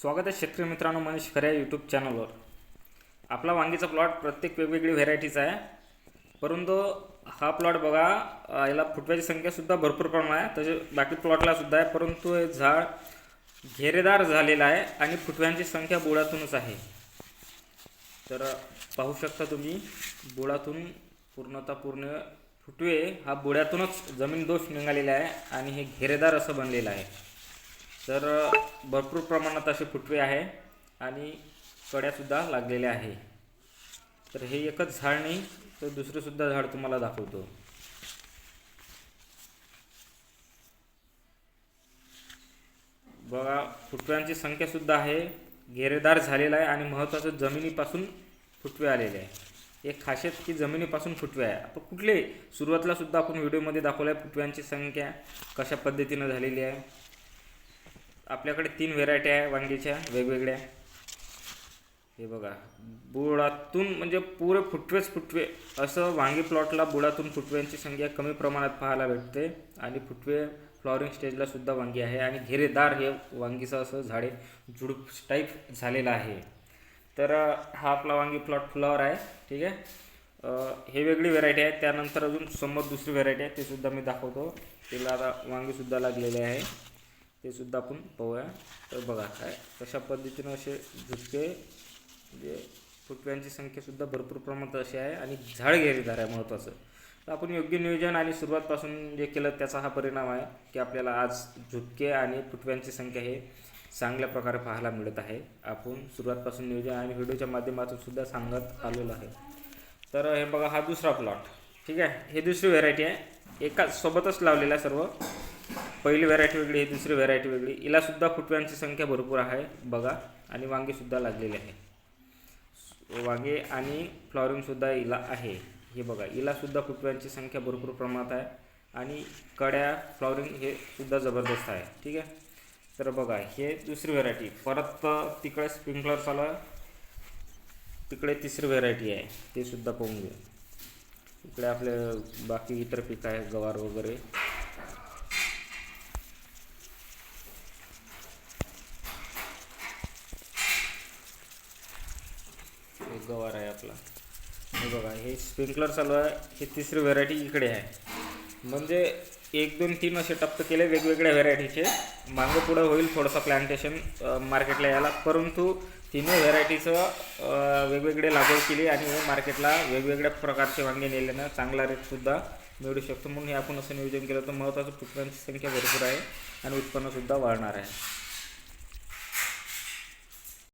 स्वागत आहे शेतकरी मित्रांनो मनीष खऱ्या यूट्यूब चॅनलवर आपला वांगीचा प्लॉट प्रत्येक वेगवेगळी व्हेरायटीचा आहे. परंतु हा प्लॉट बघा याला फुटव्याची संख्यासुद्धा भरपूर प्रमाणात आहे. तसे बाकी प्लॉटलासुद्धा आहे. परंतु हे झाड घेरेदार झालेलं आहे आणि फुटव्यांची संख्या बोळातूनच आहे. तर पाहू शकता तुम्ही बोळातून पूर्णतः पूर्ण फुटवे हा बोळ्यातूनच जमीन दोष निघालेला आहे आणि हे घेरेदार असं बनलेलं आहे. तर भरपूर प्रमाणात असे फुटवे आहे आणि कड्यासुद्धा लागलेल्या आहे. तर हे एकच झाड नाही तर दुसरंसुद्धा झाड तुम्हाला दाखवतो. बघा फुटव्यांची संख्यासुद्धा आहे. घेरेदार झालेला आहे आणि महत्त्वाचं जमिनीपासून फुटवे आलेले आहे. एक खासियत की जमिनीपासून फुटवे आहे. आपण कुठले सुरुवातीला सुद्धा आपण व्हिडिओमध्ये दाखवलं आहे फुटव्यांची संख्या कशा पद्धतीनं झालेली आहे. आपल्याकडे तीन व्हेरायटी आहे वांगीच्या वेगवेगळ्या. हे बघा बुडातून म्हणजे पुरे फुटवेच फुटवे. असं वांगी प्लॉटला बुडातून फुटव्यांची संख्या कमी प्रमाणात पाहायला भेटते. आणि फुटवे फ्लॉवरिंग स्टेजला सुद्धा वांगी आहे. आणि घेरेदार हे वांगीचं असं झाडे झुडूप टाईप झालेलं आहे. तर हा आपला वांगी प्लॉट फुलावर आहे. ठीक आहे? हे वेगळी व्हेरायटी आहे. त्यानंतर अजून समोर दुसरी व्हेरायटी आहे. ते सुद्धा मी दाखवतो. तिला आता वांगीसुद्धा लागलेले आहे. ते सुद्धा आपण पाहूया. तर बघा काय? कशा पद्धतीनं असे झुटके म्हणजे फुटव्यांची संख्यासुद्धा भरपूर प्रमाणात अशी आहे आणि झाड घेरीदार आहे महत्त्वाचं तर आपण योग्य नियोजन आणि सुरुवातपासून जे केलं त्याचा हा परिणाम आहे की आपल्याला आज झुटके आणि फुटव्यांची संख्या हे चांगल्या प्रकारे पाहायला मिळत आहे. आपण सुरुवातपासून नियोजन आणि व्हिडिओच्या माध्यमातून सुद्धा सांगत आलेलो आहे. तर हे बघा हा दुसरा प्लॉट ठीक आहे? हे दुसरी व्हेरायटी आहे. एकाच सोबतच लावलेला आहे सर्व. पहिली व्हरायटी वेगळी आहे दुसरी व्हरायटी वेगळी हिलासुद्धा फुटव्यांची संख्या भरपूर आहे बघा. आणि वांगेसुद्धा लागलेली आहे. वांगे आणि फ्लॉरिंगसुद्धा हिला आहे. हे बघा हिलासुद्धा फुटव्यांची संख्या भरपूर प्रमाणात आहे. आणि कड्या फ्लॉवरिंग हे सुद्धा जबरदस्त आहे. ठीक आहे? तर बघा हे दुसरी व्हेरायटी परत तिकडे स्प्रिंकलर चालू आहे. तिकडे तिसरी व्हेरायटी आहे. ते सुद्धा पाहून घ्या इकडे आपले बाकी इतर पिकं आहे गवार वगैरे. एक गवार आहे आपला. हे बघा हे स्प्रिंकलर चालू आहे. हे तिसरी व्हेरायटी इकडे आहे. म्हणजे एक दोन तीन असे टप्पे केले वेगवेगळ्या व्हेरायटीचे मागं पुढं होईल थोडंसं प्लांटेशन मार्केटला यायला. परंतु तिन्ही व्हेरायटीचं वेगवेगळे लागवड केली आणि हे मार्केटला वेगवेगळ्या प्रकारचे वांगे नेल्यानं चांगला रेटसुद्धा मिळू शकतो. म्हणून हे आपण असं नियोजन केलं तर महत्त्वाचं पुत्रांची संख्या भरपूर आहे आणि उत्पन्नसुद्धा वाढणार आहे.